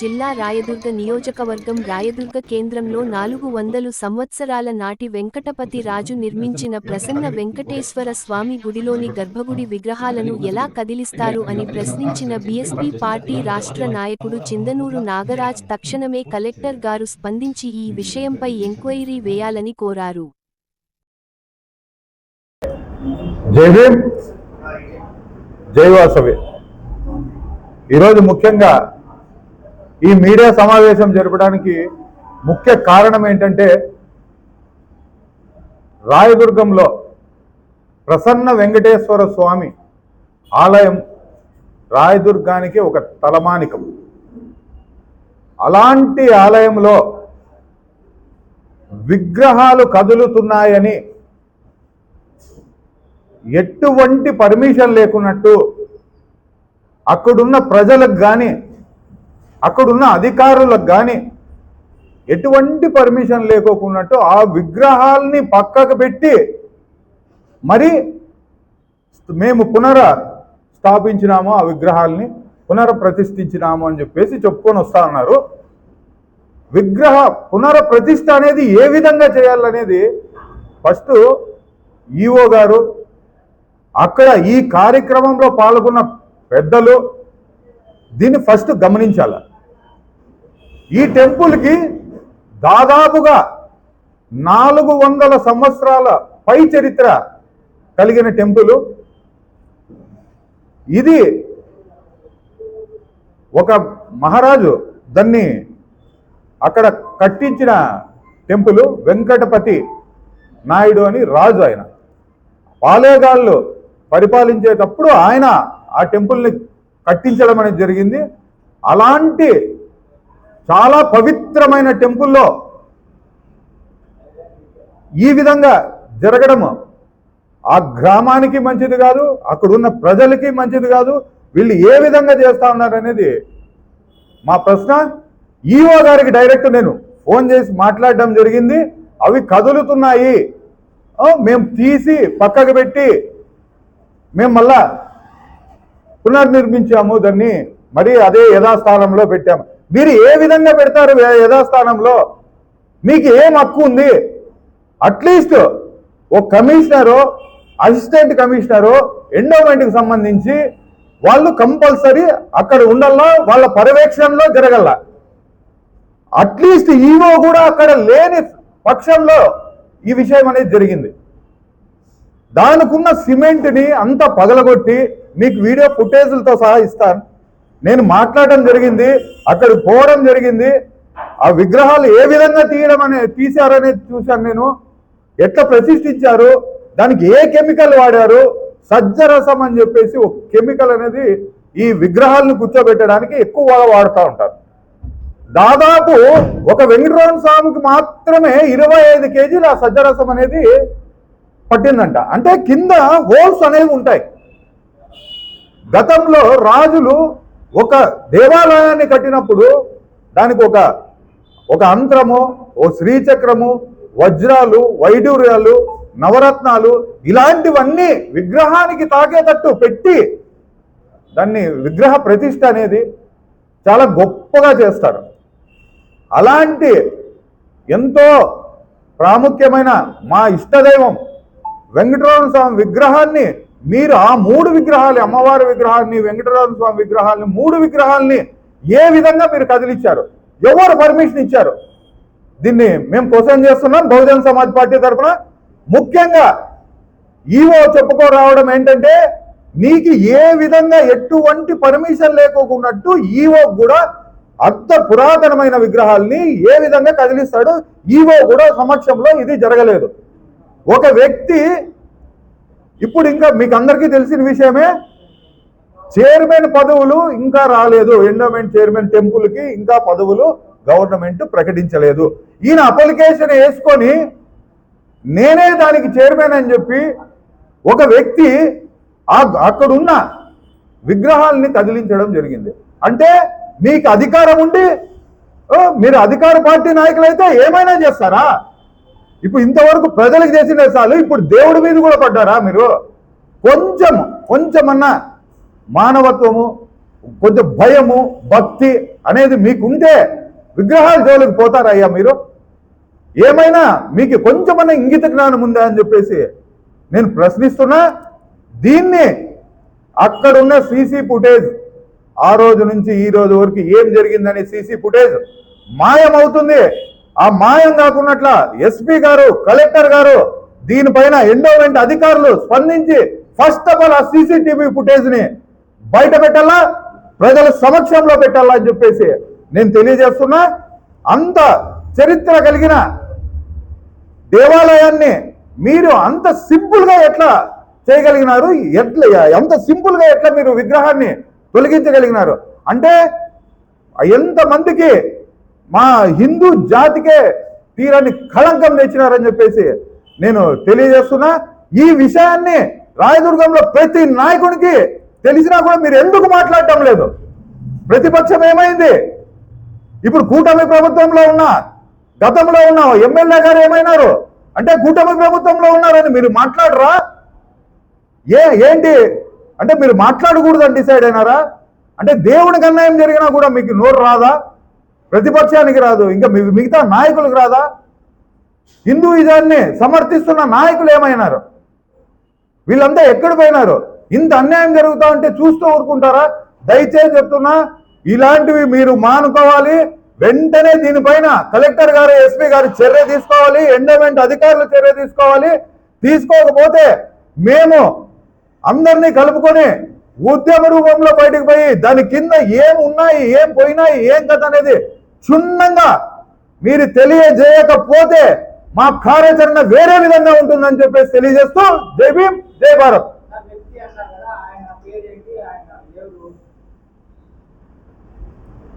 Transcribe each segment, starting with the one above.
జిల్లా రాయదుర్గ నియోజకవర్గం రాయదుర్గ కేంద్రంలో నాలుగు వందలు సంవత్సరాల నాటి వెంకటపతి రాజు నిర్మించిన ప్రసన్న వెంకటేశ్వర స్వామి గుడిలోని గర్భగుడి విగ్రహాలను ఎలా కదిలిస్తారు అని ప్రశ్నించిన బీఎస్పీ పార్టీ రాష్ట్ర నాయకుడు చిందనూరు నాగరాజ్ తక్షణమే కలెక్టర్ గారు స్పందించి ఈ విషయంపై ఎంక్వైరీ వేయాలని కోరారు. జై వాసవి. ఈరోజు ముఖ్యంగా ఈ మీడియా సమావేశం జరపడానికి ముఖ్య కారణం ఏంటంటే రాయదుర్గంలో ప్రసన్న వెంకటేశ్వర స్వామి ఆలయం రాయదుర్గానికి ఒక తలమానికం. అలాంటి ఆలయంలో విగ్రహాలు కదులుతున్నాయని ఎటువంటి పర్మిషన్ లేకున్నట్టు అక్కడున్న ప్రజలకు కానీ అక్కడున్న అధికారులకు కానీ ఎటువంటి పర్మిషన్ లేకోకున్నట్టు ఆ విగ్రహాల్ని పక్కకు పెట్టి మరి మేము పునర స్థాపించినాము ఆ విగ్రహాల్ని పునరప్రతిష్ఠించినాము అని చెప్పేసి చెప్పుకొని వస్తా ఉన్నారు. విగ్రహ పునరప్రతిష్ఠ అనేది ఏ విధంగా చేయాలనేది ఫస్ట్ ఈఓ గారు అక్కడ ఈ కార్యక్రమంలో పాల్గొన్న పెద్దలు దీన్ని ఫస్ట్ గమనించాలి. ఈ టెంపుల్కి దాదాపుగా నాలుగు వందల సంవత్సరాల పై చరిత్ర కలిగిన టెంపుల్. ఇది ఒక మహారాజు దాన్ని అక్కడ కట్టించిన టెంపుల్ వెంకటపతి నాయుడు అని రాజు ఆయన. పాలేగాళ్ళు పరిపాలించేటప్పుడు ఆయన ఆ టెంపుల్ని కట్టించడం అనేది జరిగింది. అలాంటి చాలా పవిత్రమైన టెంపుల్లో ఈ విధంగా జరగడము. ఆ గ్రామానికి మంచిది కాదు అక్కడున్న ప్రజలకి మంచిది కాదు వీళ్ళు ఏ విధంగా చేస్తా ఉన్నారు అనేది మా ప్రశ్న. ఈఓ గారికి డైరెక్ట్ నేను ఫోన్ చేసి మాట్లాడడం జరిగింది. అవి కదులుతున్నాయి. మేము తీసి పక్కకు పెట్టి మేము మళ్ళా పునర్నిర్మించాము దాన్ని. మరి అదే యథాస్థానంలో పెట్టాము. మీరు ఏ విధంగా పెడతారు యథాస్థానంలో? మీకు ఏం హక్కు ఉంది? అట్లీస్ట్ ఓ కమిషనరు అసిస్టెంట్ కమిషనరు ఎండోమెంట్కి సంబంధించి వాళ్ళు కంపల్సరీ అక్కడ ఉండల్లా వాళ్ళ పర్యవేక్షణలో జరగల. అట్లీస్ట్ ఈవో కూడా అక్కడ లేని పక్షంలో ఈ విషయం అనేది జరిగింది. దానికున్న సిమెంట్ని అంతా పగలగొట్టి మీకు వీడియో ఫుటేజ్లతో సహా ఇస్తాను. నేను మాట్లాడడం జరిగింది అక్కడికి పోవడం జరిగింది. ఆ విగ్రహాలు ఏ విధంగా తీయడం అనే తీశారనేది చూశాను నేను. ఎట్లా ప్రతిష్ఠించారు? దానికి ఏ కెమికల్ వాడారు? సజ్జరసం అని చెప్పేసి ఒక కెమికల్ అనేది ఈ విగ్రహాలను కూర్చోబెట్టడానికి ఎక్కువ వాడుతూ ఉంటారు. దాదాపు ఒక వెంకటరమణ స్వామికి మాత్రమే ఇరవై ఐదు కేజీల ఆ సజ్జరసం అనేది పట్టిందంట. అంటే కింద హోల్స్ అనేవి ఉంటాయి. గతంలో రాజులు ఒక దేవాలయాన్ని కట్టినప్పుడు దానికి ఒక ఒక అంత్రము ఓ శ్రీచక్రము వజ్రాలు వైడూర్యాలు నవరత్నాలు ఇలాంటివన్నీ విగ్రహానికి తాకేటట్టు పెట్టి దాన్ని విగ్రహ ప్రతిష్ట అనేది చాలా గొప్పగా చేస్తారు. అలాంటి ఎంతో ప్రాముఖ్యమైన మా ఇష్టదైవం వెంకటరమణ స్వామి విగ్రహాన్ని మీరు ఆ మూడు విగ్రహాలు అమ్మవారి విగ్రహాన్ని వెంకటరాజు స్వామి విగ్రహాలని మూడు విగ్రహాల్ని ఏ విధంగా మీరు కదిలిచ్చారు? ఎవరు పర్మిషన్ ఇచ్చారు? దీన్ని మేము క్వశ్చన్ చేస్తున్నాం. బహుజన్ సమాజ్ పార్టీ తరఫున. ముఖ్యంగా ఈవో చెప్పుకోరావడం ఏంటంటే నీకు ఏ విధంగా ఎటువంటి పర్మిషన్ లేకోకున్నట్టు ఈవో కూడా అంత పురాతనమైన విగ్రహాల్ని ఏ విధంగా కదిలిస్తాడు? ఈవో కూడా సమక్షంలో ఇది జరగలేదు. ఒక వ్యక్తి ఇప్పుడు ఇంకా మీకు అందరికీ తెలిసిన విషయమే చైర్మన్ పదవులు ఇంకా రాలేదు. ఎండోమెంట్ చైర్మన్ టెంపుల్కి ఇంకా పదవులు గవర్నమెంట్ ప్రకటించలేదు. ఈయన అప్లికేషన్ వేసుకొని నేనే దానికి చైర్మన్ అని చెప్పి ఒక వ్యక్తి ఆ అక్కడున్న విగ్రహాలని కదిలించడం జరిగింది. అంటే మీకు అధికారం ఉండి మీరు అధికార పార్టీ నాయకులైతే ఏమైనా చేస్తారా? ఇప్పుడు ఇంతవరకు ప్రజలకు చేసిన చాలు. ఇప్పుడు దేవుడి మీద కూడా పడ్డారా మీరు? కొంచెం కొంచెమన్నా మానవత్వము కొంచెం భయము భక్తి అనేది మీకుంటే విగ్రహాల జోలికి పోతారయ్యా మీరు? ఏమైనా మీకు కొంచెమన్నా ఇంగిత జ్ఞానం ఉందా అని చెప్పేసి నేను ప్రశ్నిస్తున్నా. దీన్ని అక్కడున్న సీసీ ఫుటేజ్ ఆ రోజు నుంచి ఈ రోజు వరకు ఏం జరిగిందనే సీసీ ఫుటేజ్ మాయమవుతుంది. ఆ మాయం కాకున్నట్ల ఎస్పీ గారు కలెక్టర్ గారు దీనిపైన ఎండోమెంట్ అధికారులు స్పందించి ఫస్ట్ ఆఫ్ ఆల్ ఆ సీసీటీవీ ఫుటేజ్ని బయట పెట్టాలా? ప్రజల సమక్షంలో పెట్టాలా అని చెప్పేసి నేను తెలియజేస్తున్నా. అంత చరిత్ర కలిగిన దేవాలయాన్ని మీరు అంత సింపుల్గా ఎట్లా చేయగలిగినారు? ఎట్లా ఎంత సింపుల్గా ఎట్లా మీరు విగ్రహాన్ని తొలగించగలిగినారు? అంటే ఎంతమందికి మా హిందూ జాతికే తీరని కళంకం తెచ్చినారని చెప్పేసి నేను తెలియజేస్తున్నా. ఈ విషయాన్ని రాయదుర్గంలో ప్రతి నాయకుడికి తెలిసినా కూడా మీరు ఎందుకు మాట్లాడటం లేదు? ప్రతిపక్షం ఏమైంది? ఇప్పుడు కూటమి ప్రభుత్వంలో ఉన్న గతంలో ఉన్న ఎమ్మెల్యే గారు ఏమైనారు? అంటే కూటమి ప్రభుత్వంలో ఉన్నారని మీరు మాట్లాడరా? ఏ ఏంటి? అంటే మీరు మాట్లాడకూడదని డిసైడ్ అయినారా? అంటే దేవుడికి అన్యాయం జరిగినా కూడా మీకు నోరు రాదా? ప్రతిపక్షానికి రాదు. ఇంకా మీ- మిగతా నాయకులకు రాదా? హిందూయిజాన్ని సమర్థిస్తున్న నాయకులు ఏమైనారు? వీళ్ళంతా ఎక్కడ పోయినారు? ఇంత అన్యాయం జరుగుతా ఉంటే చూస్తూ ఊరుకుంటారా? దయచేసి చెప్తున్నా ఇలాంటివి మీరు మానుకోవాలి. వెంటనే దీనిపైన కలెక్టర్ గారు ఎస్పీ గారు చర్య తీసుకోవాలి. ఎండోమెంట్ అధికారులు చర్య తీసుకోవాలి. తీసుకోకపోతే మేము అందరినీ కలుపుకొని ఉద్యమ రూపంలో బయటకు పోయి దాని కింద ఏం ఉన్నాయి ఏం పోయినాయి ఏం కథ అనేది క్షుణ్ణంగా మీరు తెలియజేయకపోతే మా కార్యాచరణ వేరే విధంగా ఉంటుందని చెప్పేసి తెలియజేస్తూ జై భీమ్ జై భారత్.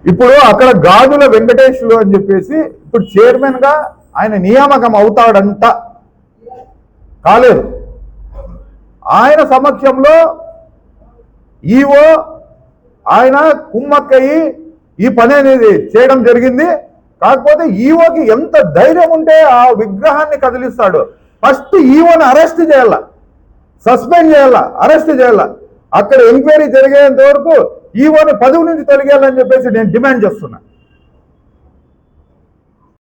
ఇప్పుడు అక్కడ గాజుల వెంకటేశ్వరు అని చెప్పేసి ఇప్పుడు చైర్మన్గా ఆయన నియామకం అవుతాడంట. కాలేదు. ఆయన సమక్షంలో ఈవో ఆయన కుమ్మక్కయి ఈ పని అనేది చేయడం జరిగింది. కాకపోతే ఈవోకి ఎంత ధైర్యం ఉంటే ఆ విగ్రహాన్ని కదిలిస్తాడు. ఫస్ట్ ఈవోని అరెస్ట్ చేయాల. సస్పెండ్ చేయాల. అరెస్ట్ చేయాల. అక్కడ ఎంక్వైరీ జరిగేంత వరకు ఈవోని పదవి నుంచి తొలగేయాలని చెప్పేసి నేను డిమాండ్ చేస్తున్నా.